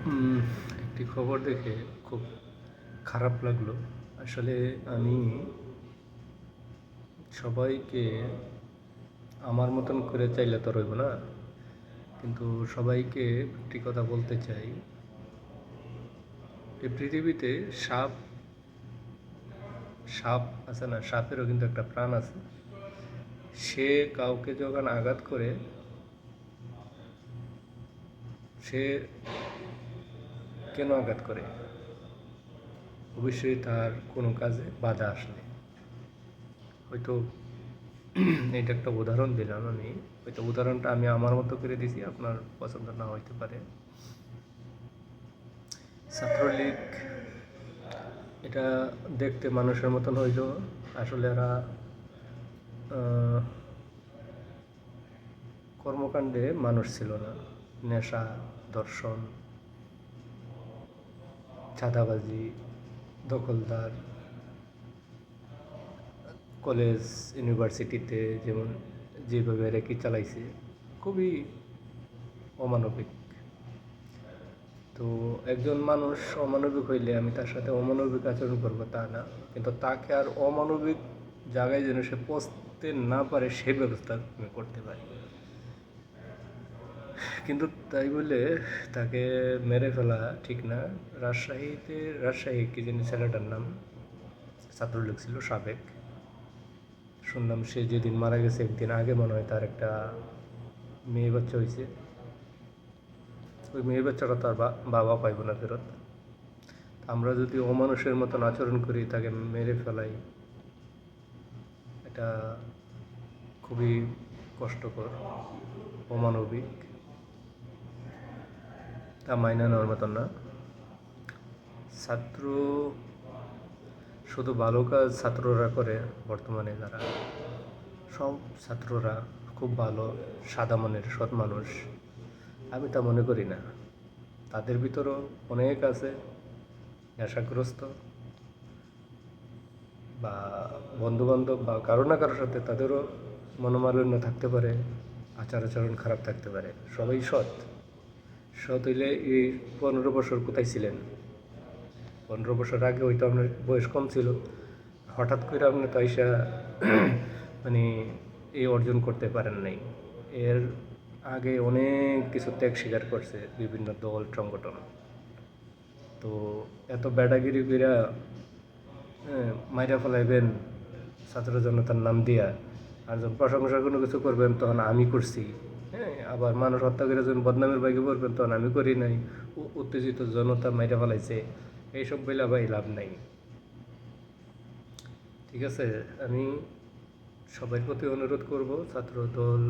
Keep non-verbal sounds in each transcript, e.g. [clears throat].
একটি খবর দেখে খুব খারাপ লাগল। আসলে আমি সবাইকে আমার মতন করে চাইলে তো রইব না। কিন্তু সবাইকে একটি কথা বলতে চাই। এই পৃথিবীতে সাপ সাপ আছে না, সাপেরও কিন্তু একটা প্রাণ আছে। সে কাউকে যখন আঘাত করে, সে কেন আঘাত করে? অবশ্যই তার কোনো কাজে বাধা আসলে। হয়তো এটা একটা উদাহরণ দিলাম আমি। হয়তো উদাহরণটা আমি আমার মতো করে দিছি, আপনার পছন্দ না হইতে পারে। ছাত্রলীগ, এটা দেখতে মানুষের মতন হইল। আসলে এরা কর্মকাণ্ডে মানুষ ছিল না। নেশা, দর্শন চাঁদাবাজি, দখলদার, কলেজ, ইউনিভার্সিটিতে যেমন যেভাবে রেকি চালাইছে, খুবই অমানবিক। তো একজন মানুষ অমানবিক হইলে আমি তার সাথে অমানবিক আচরণ করব তা না, কিন্তু তাকে আর অমানবিক জায়গায় যেন সে পৌঁছতে না পারে সে ব্যবস্থা আমি করতে পারি। কিন্তু তাই বলে তাকে মেরে ফেলা ঠিক না। রাজশাহীতে, রাজশাহী কি জানি ছেলেটার নাম? ছাত্রলীগ ছিল, সাবেক। শুনলাম সে যেদিন মারা গেছে, একদিন আগে মনে হয় তার একটা মেয়ে বাচ্চা হয়েছে। ওই মেয়ে বাচ্চাটা তার বাবা পাইব না ফেরত। আমরা যদি অমানুষের মতন আচরণ করি, তাকে মেরে ফেলাই এটা খুবই কষ্টকর, অমানবিক। তা মাইনা নেওয়ার মতন না। ছাত্র শুধু ভালো কাজ ছাত্ররা করে বর্তমানে যারা। সব ছাত্ররা খুব ভালো, সাদা মনের, সৎ মানুষ। আমি তা মনে করি না। তাদের ভিতরও অনেক আছে নেশাগ্রস্ত বা বন্ধুবান্ধব বা কারও না কারোর সাথে তাদেরও মনোমালিন্য থাকতে পারে আচার আচরণ খারাপ থাকতে পারে। সবাই সৎ। সৎ হইলে এই পনেরো বছর কোথায় ছিলেন? পনেরো বছর আগে হয়তো আপনার বয়স কম ছিল। হঠাৎ করে আপনি আইসা [clears throat] মানে এই অর্জন করতে পারেন নাই। এর আগে অনেক কিছু ত্যাগ স্বীকার করছে বিভিন্ন দল সংগঠন। তো এত কইরা হ্যাঁ, মাইরা ফেলাইবেন ছাত্র জনতার নাম দিয়া। আর যখন প্রশংসা কোনো কিছু করবেন তখন আমি করছি। হ্যাঁ আবার মানুষ হত্যা করে যখন বদনামের বাইকে পড়বেন, তখন আমি করি নাই। উত্তেজিত জনতা মাইরা ফেলাইছে। এইসব বইলা ভাই লাভ নাই। ঠিক আছে, আমি সবার প্রতি অনুরোধ করব ছাত্র দল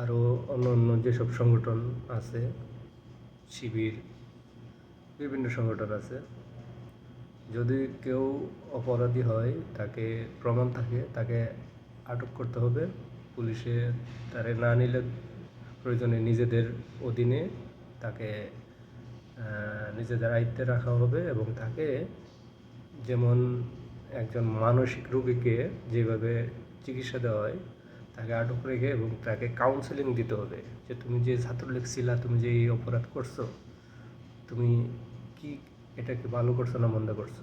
আরও অন্য অন্য যেসব সংগঠন আছে, শিবির, বিভিন্ন সংগঠন আছে, যদি কেউ অপরাধী হয়, তাকে প্রমাণ থাকে, তাকে আটক করতে হবে। পুলিশে তারে না নিলে প্রয়োজনে নিজেদের অধীনে তাকে নিজেদের আয়ত্তে রাখা হবে এবং তাকে যেমন একজন মানসিক রোগীকে যেভাবে চিকিৎসা দেওয়া হয়, তাকে আটক রেখে এবং তাকে কাউন্সেলিং দিতে হবে যে তুমি যে ছাত্রলীগ ছিলা, তুমি যে এই অপরাধ করছ, তুমি কি এটাকে ভালো করছ না মন্দ করছ?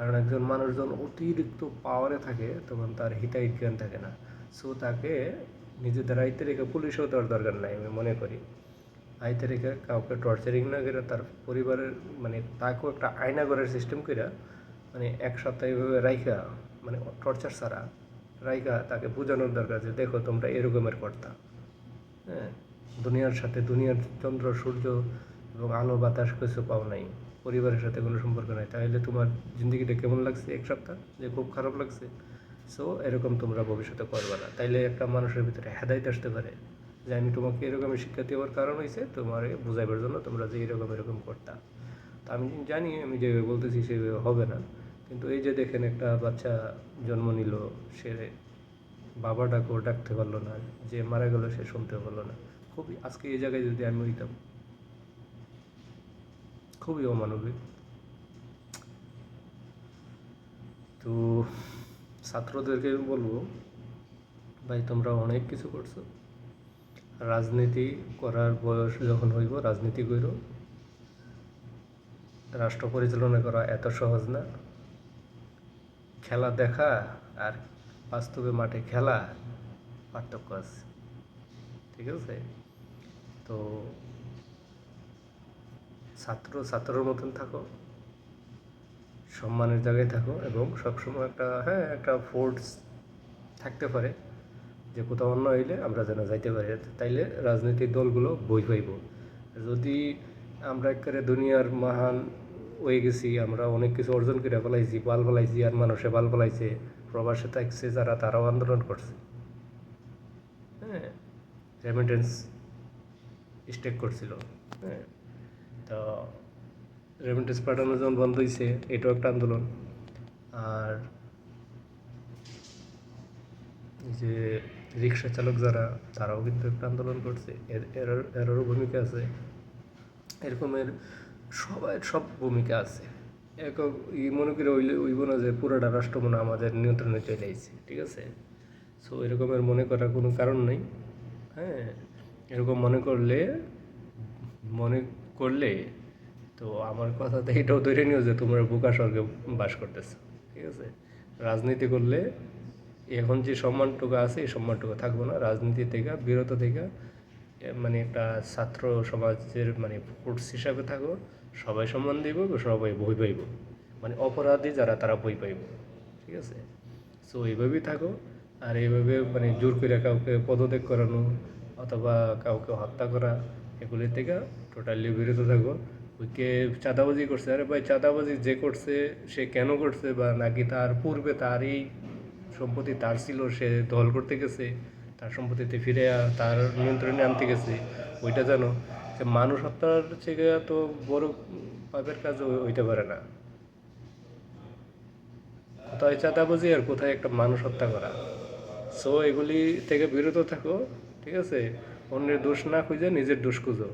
কারণ একজন মানুষ যখন অতিরিক্ত পাওয়ারে থাকে, তখন তার হিতাহিত জ্ঞান থাকে না। সো তাকে নিজেদের আয়ত্তে রেখে পুলিশেও দেওয়ার দরকার নাই, আমি মনে করি। আয়তে রেখে কাউকে টর্চারিং না করে তার পরিবারের মানে তাকেও একটা আয়না করার সিস্টেম করে মানে এক সপ্তাহ এভাবে রাইখা মানে টর্চার ছাড়া রাইখা তাকে বোঝানোর দরকার যে, দেখো, তোমরা এরকমের কর্তা। হ্যাঁ দুনিয়ার সাথে দুনিয়ার চন্দ্র, সূর্য এবং আলো বাতাস কিছু পাও নাই। পরিবারের সাথে কোনো সম্পর্ক নাই। তাহলে তোমার জিন্দগিটা কেমন লাগছে এক সপ্তাহ? যে খুব খারাপ লাগছে। সো এরকম তোমরা ভবিষ্যতে করবে না। তাইলে একটা মানুষের ভিতরে হেদায়ত আসতে পারে যে আমি তোমাকে এরকম শিক্ষা দেওয়ার কারণ হয়েছে তোমার বোঝাইবার জন্য তোমরা যে এরকম এরকম করতা। তা আমি জানি, আমি যেভাবে বলতেছি সেভাবে হবে না। কিন্তু এই যে দেখেন একটা বাচ্চা জন্ম নিল, সে বাবা ডাকো ডাকতে পারল না, যে মারা গেল সে শুনতে পারল না। খুবই, আজকে এই জায়গায় যদি আমি হইতাম খুবই অমানবিক। তো ছাত্রদেরকে আমি বলব, ভাই, তোমরা অনেক কিছু করছ। রাজনীতি করার বয়স যখন হইব, রাজনীতি কইর। রাষ্ট্র পরিচালনা করা এত সহজ না। খেলা দেখা আর বাস্তবে মাঠে খেলা পার্থক্য আছে। ঠিক আছে? তো ছাত্র, ছাত্রর মতন থাকো, সম্মানের জায়গায় থাকো এবং সবসময় একটা হ্যাঁ একটা ফোর্স থাকতে পারে যে কোথাও অন্য হইলে আমরা যেন যাইতে পারি। তাইলে রাজনৈতিক দলগুলো বই পাইব। যদি আমরা একেবারে দুনিয়ার মহান হয়ে গেছি, আমরা অনেক কিছু অর্জন করে ফেলাইছি, বাল ফেলাইছি, আর মানুষে বাল ফেলাইছে, প্রবাসে থাকছে, যারা তারাও আন্দোলন করছে। হ্যাঁ রেমিটেন্স স্টেক করছিল। হ্যাঁ তো রেমিটেন্স পাঠানো যখন বন্ধ হয়েছে এটাও একটা আন্দোলন। আর যে রিক্সা চালক যারা, তারাও কিন্তু একটা আন্দোলন করছে। এর, এর- এরও ভূমিকা আছে। এরকমের সবাই, সব ভূমিকা আছে। একক ই মনে করে ওইলে ওইব না যে পুরোটা রাষ্ট্র মনে আমাদের নিয়ন্ত্রণে চলে আইছে, ঠিক আছে? সো এরকমের মনে করার কোনো কারণ নেই। হ্যাঁ এরকম মনে করলে মনে করলে, তো আমার কথাতে এটাও ধরে নিও যে তোমরা বোকা স্বর্গে বাস করতেছো, ঠিক আছে? রাজনীতি করলে এখন যে সম্মানটুকু আছে, এই সম্মানটুকু থাকব না। রাজনীতি থেকে, বিরত থেকে মানে একটা ছাত্র সমাজের মানে ফোর্স হিসাবে থাকো, সবাই সম্মান দিব, সবাই বই পাইব। মানে অপরাধী যারা, তারা বই পাইব, ঠিক আছে? সো এইভাবেই থাকো। আর এইভাবে মানে জোর করে কাউকে পদত্যাগ করানো, অথবা কাউকে হত্যা করা, এগুলির থেকে টোটালি বিরত থাকো। ওই কে চাঁদাবাজি করছে। আরে ভাই, চাঁদাবাজি যে করছে, সে কেন করছে বা নাকি তার পূর্বে তার এই সম্পত্তি তার ছিল, সে দল করতে গেছে, তার সম্পত্তিতে ফিরে তার নিয়ন্ত্রণে আনতে গেছে। ওইটা জানো যে মানুষ হত্যার থেকে তো বড় পাপের কাজ হইতে পারে না। কোথায় চাঁদাবাজি আর কোথায় একটা মানুষ হত্যা করা। সো এগুলি থেকে বিরত থাকো, ঠিক আছে? অন্যের দোষ না খুঁজে নিজের দোষ খুঁজো।